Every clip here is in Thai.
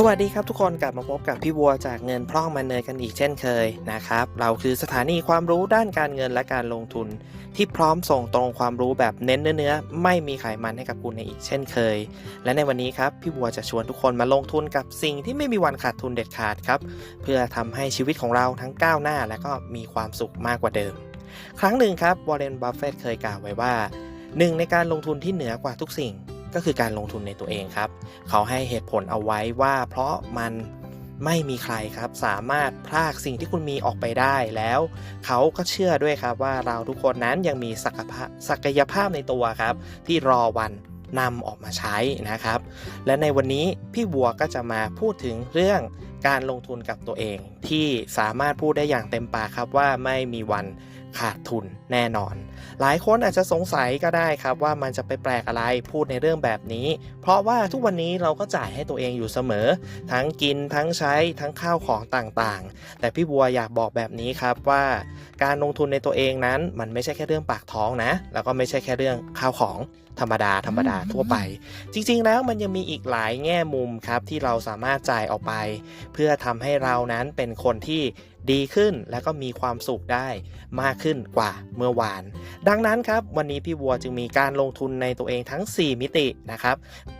สวัสดีครับทุกคนกลับมาพบกับพี่วัวจากเงินพร่องมันเนยกันอีกเช่นเคยนะครับ เราคือสถานีความรู้ด้านการเงินและการลงทุน ที่พร้อมส่งตรงความรู้แบบเน้นเนื้อๆไม่มีไขมันให้กับคุณในอีกเช่นเคย และในวันนี้ครับพี่บัวจะชวนทุกคนมาลงทุนกับสิ่งที่ไม่มีวันขาดทุนเด็ดขาดครับเพื่อทำให้ชีวิตของเราทั้งก้าวหน้า และก็มีความสุขมากกว่าเดิม ครั้งหนึ่งครับวอร์เรนบัฟเฟตเคยกล่าวไว้ว่าหนึ่งในการลงทุนที่เหนือกว่าทุกสิ่ง ก็คือการลงทุนในตัวเองครับ เขาให้เหตุผลเอาไว้ว่า เพราะมันไม่มีใครครับสามารถพรากสิ่งที่คุณมีออกไปได้แล้ว เขาก็เชื่อด้วยครับว่าเราทุกคนนั้นยังมีศักภาพศักยภาพในตัวครับ ที่รอวันนำออกมาใช้นะครับ และในวันนี้พี่บัวก็จะมาพูดถึงเรื่องการลงทุนกับตัวเอง ที่สามารถพูดได้อย่างเต็มปากครับว่าไม่มีวัน ขาดทุนแน่นอน หลายคนอาจจะสงสัยก็ได้ครับว่ามันจะไปแปลกอะไรพูดในเรื่องแบบนี้ เพราะว่าทุกวันนี้เราก็จ่ายให้ตัวเองอยู่เสมอ ทั้งกินทั้งใช้ทั้งข้าวของต่างๆ แต่พี่บัวอยากบอกแบบนี้ครับว่า การลงทุนในตัวเองนั้นมันไม่ใช่แค่เรื่องปากท้องนะ แล้วก็ไม่ใช่แค่เรื่องข้าวของ ธรรมดาธรรมดาทั่วไป จริง ๆ แล้วมันยังมีอีกหลายแง่มุมครับที่เราสามารถจ่ายออกไป เพื่อทำให้เรานั้นเป็นคนที่ดีขึ้นและก็มีความสุขได้มากขึ้นกว่าเมื่อวาน ดังนั้นครับ วันนี้พี่วัวจึงมีการลงทุนในตัวเองทั้ง 4 มิตินะครับ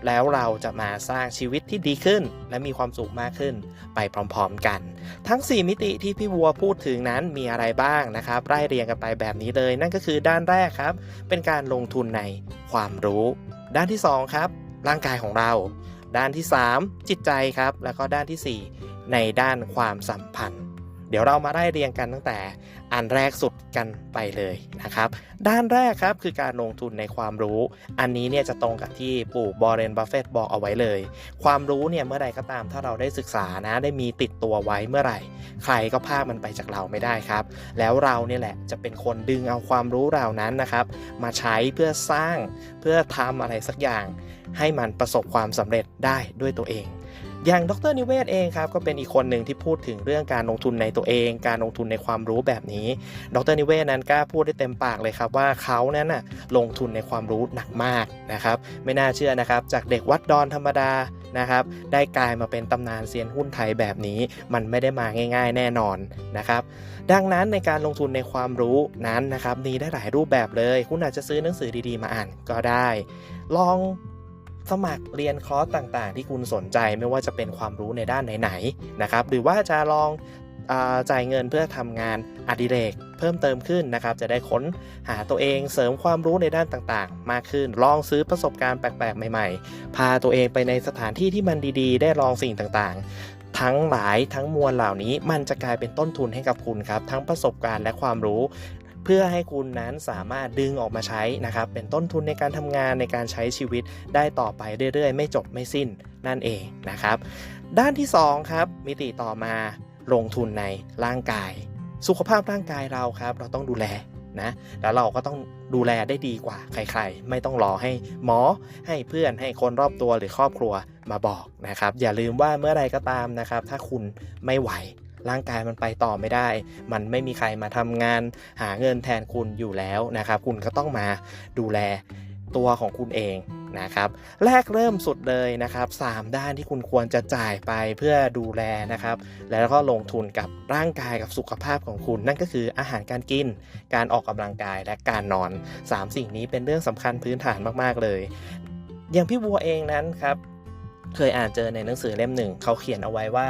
แล้วเราจะมาสร้างชีวิตที่ดีขึ้น และมีความสุขมากขึ้นไปพร้อมๆกัน ทั้ง 4 มิติที่พี่วัวพูดถึงนั้นมีอะไรบ้างนะครับไล่เรียงกันไปแบบนี้เลย นั่นก็คือด้านแรกครับ เป็นการลงทุนในความรู้ ด้านที่ 2 ครับ ร่างกายของเรา ด้านที่ 3 จิตใจครับ แล้วก็ด้านทีสี่4 ในด้านความสัมพันธ์ เดี๋ยวเรามาไล่เรียงกันตั้งแต่ อันแรกสุดกันไปเลยนะครับ ด้านแรกครับคือการลงทุนในความรู้ อันนี้เนี่ยจะตรงกับที่ปู่บอเรนบัฟเฟตบอกเอาไว้เลย ความรู้เนี่ยเมื่อใดก็ตามถ้าเราได้ศึกษานะได้มีติดตัวไว้เมื่อไหร่ ใครก็พากมันไปจากเราไม่ได้ครับ แล้วเราเนี่ยแหละจะเป็นคนดึงเอาความรู้เหล่านั้นนะครับ มาใช้เพื่อสร้างเพื่อทำอะไรสักอย่าง ให้มันประสบความสำเร็จได้ด้วยตัวเอง อย่างดรนิเวศเองครับก็เป็นอีกคนหนึ่งที่พูดถึงเรื่องการลงทุนในตัวเอง การลงทุนในความรู้แบบนี้ ดรนิเวศนั้นกล้าพูดได้เต็มปากเลยครับว่าเขานั้นน่ะลงทุนในความรู้หนักมากนะครับ ไม่น่าเชื่อนะครับ จากเด็กวัดดอนธรรมดานะครับ ได้กลายมาเป็นตำนานเซียนหุ้นไทยแบบนี้ มันไม่ได้มาง่าย ๆ แน่นอนนะครับ ดังนั้นในการลงทุนในความรู้นั้นนะครับมีได้หลายรูปแบบเลย คุณอาจจะซื้อหนังสือดีๆมาอ่านก็ได้ ลอง สมัครเรียนคอร์สต่างๆ ที่คุณสนใจไม่ว่าจะเป็นความรู้ในด้านไหนๆนะครับ หรือว่าจะลองจ่ายเงินเพื่อทำงานอดิเรกเพิ่มเติมขึ้นนะครับ จะได้ค้นหาตัวเองเสริมความรู้ในด้านต่างๆ มากขึ้น ลองซื้อประสบการณ์แปลกๆ ใหม่ๆ พาตัวเองไปในสถานที่ที่มันดีๆ ได้ลองสิ่งต่างๆ ทั้งหลายทั้งมวลเหล่านี้มันจะกลายเป็นต้นทุนให้กับคุณครับ ทั้งประสบการณ์และความรู้ พื่อให้คุณนั้นสามารถดึงออกมาใช้นะครับ เป็นต้นทุนในการทำงานในการใช้ชีวิตได้ต่อไปเรื่อยๆ ไม่จบไม่สิ้นนั่นเองนะครับ ด้านที่ 2 ครับ มิติต่อมาลงทุนในร่างกาย สุขภาพร่างกายเราครับ เราต้องดูแลนะแล้วเราก็ต้องดูแลได้ดีกว่าใครๆ ไม่ต้องรอให้หมอ ให้เพื่อน ให้คนรอบตัวหรือครอบครัวมาบอกนะครับ อย่าลืมว่าเมื่อไรก็ตามนะครับ ถ้าคุณไม่ไหว ร่างกายมันไปต่อไม่ได้ มันไม่มีใครมาทำงานหาเงินแทนคุณอยู่แล้วนะครับ คุณก็ต้องมาดูแลตัวของคุณเองนะครับแรกเริ่มสุดเลยนะครับ 3 ด้านที่คุณควรจะจ่ายไปเพื่อดูแลนะครับ แล้วก็ลงทุนกับร่างกายกับสุขภาพของคุณ นั่นก็คืออาหารการกิน การออกกำลังกายและการนอน 3 สิ่งนี้เป็นเรื่องสำคัญพื้นฐานมากๆเลย อย่างพี่บัวเองนั้นครับ เคยอ่านเจอในหนังสือเล่มหนึ่ง เขาเขียนเอาไว้ว่า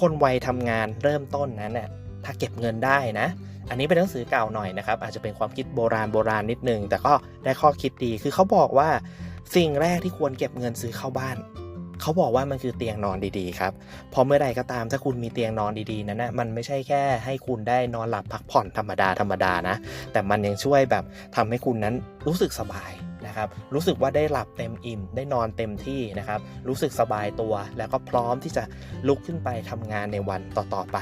คนวัยทำงานเริ่มต้นนั้นน่ะถ้าเก็บเงินได้นะ อันนี้เป็นหนังสือเก่าหน่อยนะครับ อาจจะเป็นความคิดโบราณโบราณนิดนึง แต่ก็ได้ข้อคิดดีคือเขาบอกว่าสิ่งแรกที่ควรเก็บเงินซื้อเข้าบ้านเขาบอกว่ามันคือเตียงนอนดีๆครับเพอเมื่อใดก็ตามถ้าคุณมีเตียงนอนดีๆนั้นนะมันไม่ใช่แค่ให้คุณได้นอนหลับพักผ่อนธรรมดาธรรมดานะ แต่มันยังช่วยแบบทำให้คุณนั้นรู้สึกสบาย นะครับ รู้สึกว่าได้หลับเต็มอิ่ม ได้นอนเต็มที่นะครับ รู้สึกสบายตัว แล้วก็พร้อมที่จะลุกขึ้นไปทำงานในวันต่อๆไป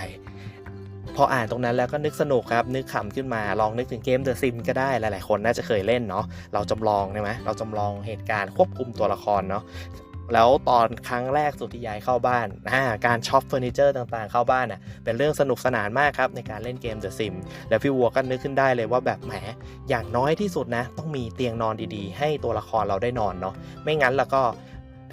พออ่านตรงนั้นแล้วก็นึกสนุกครับ นึกขำขึ้นมา ลองนึกถึงเกมเดอะซิมก็ได้ หลายๆ คนน่าจะเคยเล่นเนาะ เราจำลองใช่ไหมเราจำลองเหตุการณ์ควบคุมตัวละครเนาะ แล้วตอนครั้งแรกสุดที่ย้ายเข้าบ้านาการช็อปเฟอร์นิเจอร์ต่างๆเข้าบ้านอะเป็นเรื่องสนุกสนานมากครับในการเล่นเกม The Sim แล้วพี่วัวก็นึกขึ้นได้เลยว่าแบบแหมอย่างน้อยที่สุดนะ ต้องมีเตียงนอนดีๆ ให้ตัวละครเราได้นอนเนาะไม่งั้นแล้วก็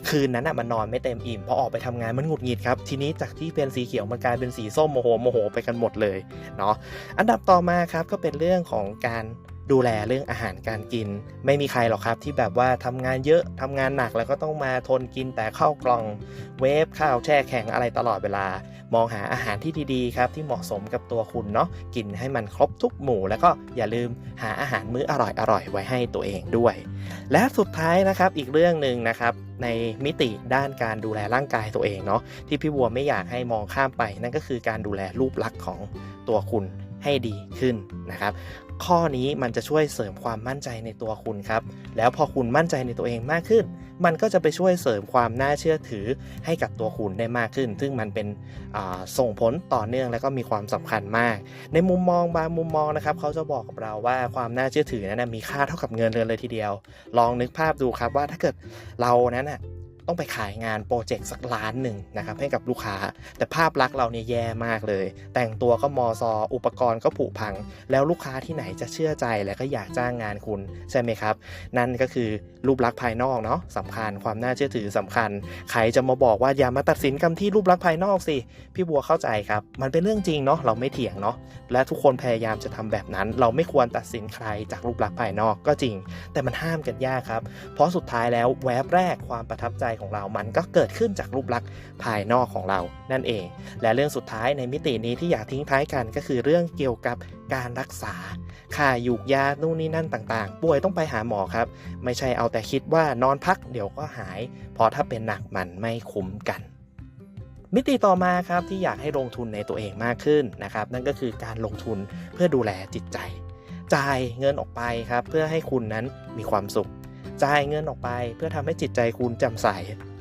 คืนนั้นอะมันนอนไม่เต็มอิ่มพอออกไปทำงานมันหงุดหงิดครับ ทีนี้จากที่เป็นสีเขียวมันกลายเป็นสีส้มโมโหโมโหไปกันหมดเลยเนาะอันดับต่อมาครับก็เป็นเรื่องของการ ดูแลเรื่องอาหารการกิน ไม่มีใครหรอกครับที่แบบว่าทำงานเยอะทำงานหนักแล้วก็ต้องมาทนกินแต่ข้าวกล่องเวฟข้าวแช่แข็งอะไรตลอดเวลา มองหาอาหารที่ดีๆครับที่เหมาะสมกับตัวคุณเนาะกินให้มันครบทุกหมู่ แล้วก็อย่าลืมหาอาหารมื้ออร่อยๆไว้ให้ตัวเองด้วย และสุดท้ายนะครับอีกเรื่องหนึ่งนะครับในมิติด้านการดูแลร่างกายตัวเองเนาะที่พี่บัวไม่อยากให้มองข้ามไป นั่นก็คือการดูแลรูปลักษณ์ของตัวคุณให้ดีขึ้นนะครับ ข้อนี้มันจะช่วยเสริมความมั่นใจในตัวคุณครับ แล้วพอคุณมั่นใจในตัวเองมากขึ้น มันก็จะไปช่วยเสริมความน่าเชื่อถือให้กับตัวคุณได้มากขึ้น ซึ่งมันเป็นส่งผลต่อเนื่องและก็มีความสำคัญมาก ในมุมมองบางมุมมองนะครับเขาจะบอกกับเราว่าความน่าเชื่อถือนั้นมีค่าเท่ากับเงินเดือนเลยทีเดียว ลองนึกภาพดูครับว่าถ้าเกิดเรานั้นน่ะ ต้องไปขายงานโปรเจกต์สักล้านหนึ่งนะครับให้กับลูกค้า แต่ภาพลักษณ์เราเนี่ยแย่มากเลย แต่งตัวก็มอซออุปกรณ์ก็ผุพัง แล้วลูกค้าที่ไหนจะเชื่อใจและก็อยากจ้างงานคุณใช่ไหมครับ นั่นก็คือรูปลักษณ์ภายนอกเนาะสำคัญความน่าเชื่อถือสำคัญ ใครจะมาบอกว่าอย่ามาตัดสินกันที่รูปลักษณ์ภายนอกสิพี่บัวเข้าใจครับ มันเป็นเรื่องจริงเนาะเราไม่เถียงเนาะและทุกคนพยายามจะทำแบบนั้น เราไม่ควรตัดสินใครจากรูปลักษณ์ภายนอกก็จริง แต่มันห้ามกันยากครับ เพราะสุดท้ายแล้วแวบแรกความประทับใจของเรา มันก็เกิดขึ้นจากรูปลักษณ์ภายนอกของเรานั่นเอง และเรื่องสุดท้ายในมิตินี้ที่อยากทิ้งท้ายกันก็คือเรื่องเกี่ยวกับการรักษา ค่าหยูกยา นู่นนี่นั่นต่าง ๆ ป่วยต้องไปหาหมอครับ ไม่ใช่เอาแต่คิดว่านอนพักเดี๋ยวก็หาย เพราะถ้าเป็นหนักมันไม่คุ้มกันมิติต่อมาครับที่อยากให้ลงทุนในตัวเองมากขึ้นนะครับ นั่นก็คือการลงทุนเพื่อดูแลจิตใจ จ่ายเงินออกไปครับ เพื่อให้คุณนั้นมีความสุข จ่ายเงินออกไป เพื่อทำให้จิตใจคุณจ่มใส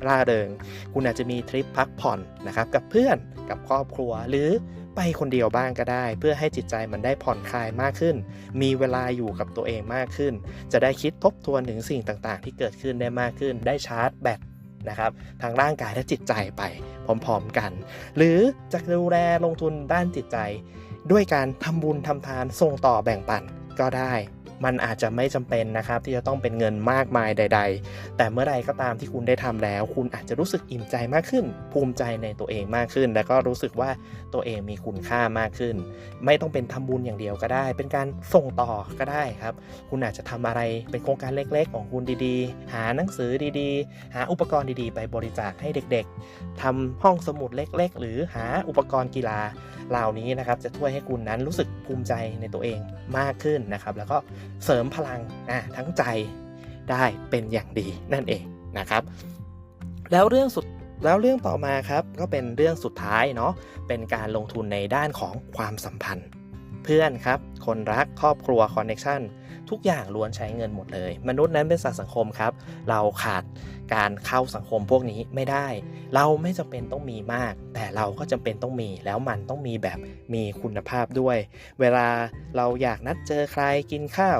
ร่าเริง คุณอาจจะมีทริปพักผ่อนนะครับกับเพื่อนกับครอบครัวหรือไปคนเดียวบ้างก็ได้ เพื่อให้จิตใจมันได้ผ่อนคลายมากขึ้น มีเวลาอยู่กับตัวเองมากขึ้น จะได้คิดทบทวนถึงสิ่งต่างๆ ที่เกิดขึ้นได้มากขึ้น ได้ชาร์จแบตนะครับทางร่างกายและจิตใจไปพร้อมๆกัน หรือจะดูแลลงทุนด้านจิตใจ ด้วยการทำบุญทำทานส่งต่อแบ่งปันก็ได้ มันอาจจะไม่จำเป็นนะครับที่จะต้องเป็นเงินมากมายใด ๆ แต่เมื่อใดก็ตามที่คุณได้ทำแล้ว คุณอาจจะรู้สึกอิ่มใจมากขึ้น ภูมิใจในตัวเองมากขึ้น แล้วก็รู้สึกว่าตัวเองมีคุณค่ามากขึ้น ไม่ต้องเป็นทำบุญอย่างเดียวก็ได้ เป็นการส่งต่อก็ได้ครับ คุณอาจจะทำอะไรเป็นโครงการเล็ก ๆ ของคุณดีๆ หาหนังสือดีๆ หาอุปกรณ์ดีๆ ไปบริจาคให้เด็กๆทำห้องสมุดเล็ก ๆ หรือหาอุปกรณ์กีฬาเหล่านี้นะครับจะช่วยให้คุณนั้นรู้สึกภูมิใจในตัวเองมากขึ้นนะครับ แล้วก็เสริมพลังนะทั้งใจได้เป็นอย่างดีนั่นเองนะครับ แล้วเรื่องสุดแล้วเรื่องต่อมาครับก็เป็นเรื่องสุดท้ายเนาะเป็นการลงทุนในด้านของความสัมพันธ์ เพื่อนครับ คนรักครอบครัวคอนเน็ชัน ทุกอย่างล้วนใช้เงินหมดเลย มนุษย์นั้นเป็นสัตว์สังคมครับ เราขาดการเข้าสังคมพวกนี้ไม่ได้ เราไม่จำเป็นต้องมีมาก แต่เราก็จำเป็นต้องมีแล้วมันต้องมีแบบมีคุณภาพด้วย เวลาเราอยากนัดเจอใครกินข้าว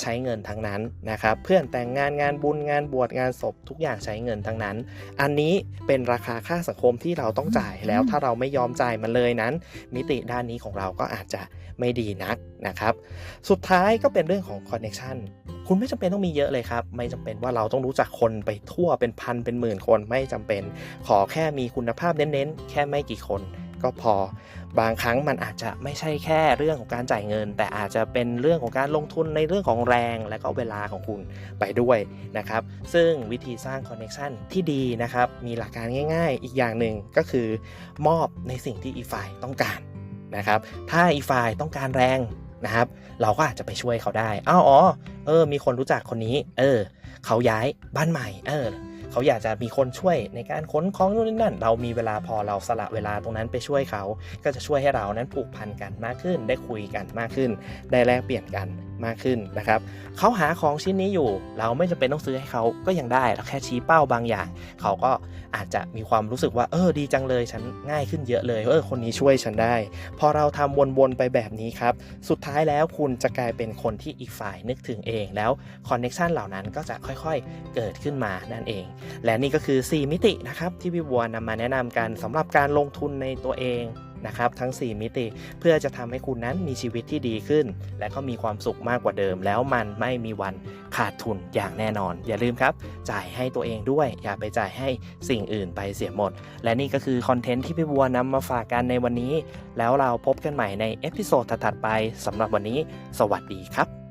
ใช้เงินทั้งนั้นนะครับ เพื่อนแต่งงานงานบุญงานบวชงานศพทุกอย่างใช้เงินทั้งนั้น อันนี้เป็นราคาค่าสังคมที่เราต้องจ่ายแล้วถ้าเราไม่ยอมจ่ายมันเลยนั้น มิติด้านนี้ของเราก็อาจจะไม่ดีนักนะครับ สุดท้ายก็เป็นเรื่องของคอนเน t ชันคุณไม่จำเป็นต้องมีเยอะเลยครับ ไม่จำเป็นว่าเราต้องรู้จักคนไปทั่วเป็นพันเป็นหมื่นคนไม่จำเป็น ขอแค่มีคุณภาพเน้นๆ แค่ไม่กี่คน ก็พอบางครั้งมันอาจจะไม่ใช่แค่เรื่องของการจ่ายเงิน แต่อาจจะเป็นเรื่องของการลงทุนในเรื่องของแรงและก็เวลาของคุณไปด้วยนะครับซึ่งวิธีสร้างคอนเน t ชันที่ดีนะครับมีหลักการง่าย ๆ อีกอย่างหนึ่งก็คือ มอบในสิ่งที่อีกฝ่ายต้องการนะครับถ้าอีกฝ่ายต้องการแรงนะครับเราก็อาจจะไปช่วยเขาได้อ้าวอ๋อเออมีคนรู้จักคนนี้ เออ เขาย้ายบ้านใหม่ เออ เขาอยากจะมีคนช่วยในการขนของนู่นนี่นั่น เรามีเวลาพอเราสละเวลาตรงนั้นไปช่วยเขา ก็จะช่วยให้เรานั้นผูกพันกันมากขึ้น ได้คุยกันมากขึ้น ได้แลกเปลี่ยนกัน มากขึ้นนะครับเขาหาของชิ้นนี้อยู่ เราไม่จำเป็นต้องซื้อให้เขาก็ยังได้เราแค่ชี้เป้าบางอย่าง เขาก็อาจจะมีความรู้สึกว่าเออดีจังเลยฉันง่ายขึ้นเยอะเลยเออคนนี้ช่วยฉันได้ พอเราทำวนๆไปแบบนี้ครับสุดท้ายแล้วคุณจะกลายเป็นคนที่อีกฝ่ายนึกถึงเอง แล้วคอนเน็ชันเหล่านั้นก็จะค่อยๆเกิดขึ้นมานั่นเอง และนี่ก็คือ 4 มิตินะครับที่พี่บัวนำมาแนะนำกันสำหรับการลงทุนในตัวเอง นะครับทั้ง 4 มิติ เพื่อจะทำให้คุณนั้นมีชีวิตที่ดีขึ้น และก็มีความสุขมากกว่าเดิม แล้วมันไม่มีวันขาดทุนอย่างแน่นอน อย่าลืมครับ จ่ายให้ตัวเองด้วย อย่าไปจ่ายให้สิ่งอื่นไปเสียหมด และนี่ก็คือคอนเทนต์ที่พี่บัวนำมาฝากกันในวันนี้ แล้วเราพบกันใหม่ในเอพิโซดถัดไปสำหรับวันนี้ สวัสดีครับ